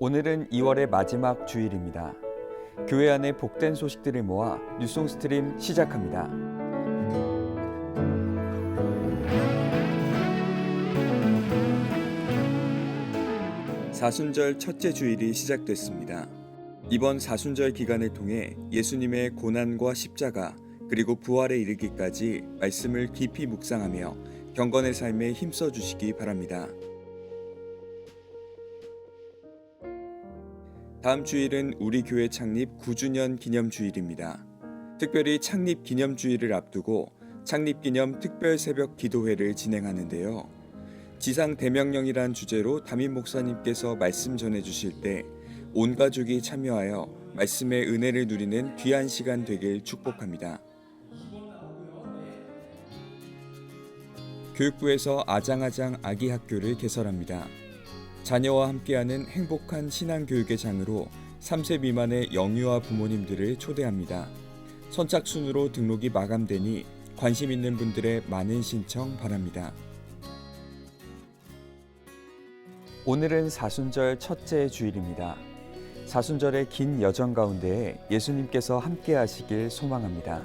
오늘은 2월의 마지막 주일입니다. 교회 안의 복된 소식들을 모아 뉴송 스트림 시작합니다. 사순절 첫째 주일이 시작됐습니다. 이번 사순절 기간을 통해 예수님의 고난과 십자가 그리고 부활에 이르기까지 말씀을 깊이 묵상하며 경건의 삶에 힘써 주시기 바랍니다. 다음 주일은 우리 교회 창립 9주년 기념 주일입니다. 특별히 창립 기념 주일을 앞두고 창립 기념 특별 새벽 기도회를 진행하는데요. 지상 대명령이란 주제로 담임 목사님께서 말씀 전해 주실 때 온 가족이 참여하여 말씀의 은혜를 누리는 귀한 시간 되길 축복합니다. 교육부에서 아장아장 아기 학교를 개설합니다. 자녀와 함께하는 행복한 신앙 교육의 장으로 3세 미만의 영유아 부모님들을 초대합니다. 선착순으로 등록이 마감되니 관심 있는 분들의 많은 신청 바랍니다. 오늘은 사순절 첫째 주일입니다. 사순절의 긴 여정 가운데 예수님께서 함께 하시길 소망합니다.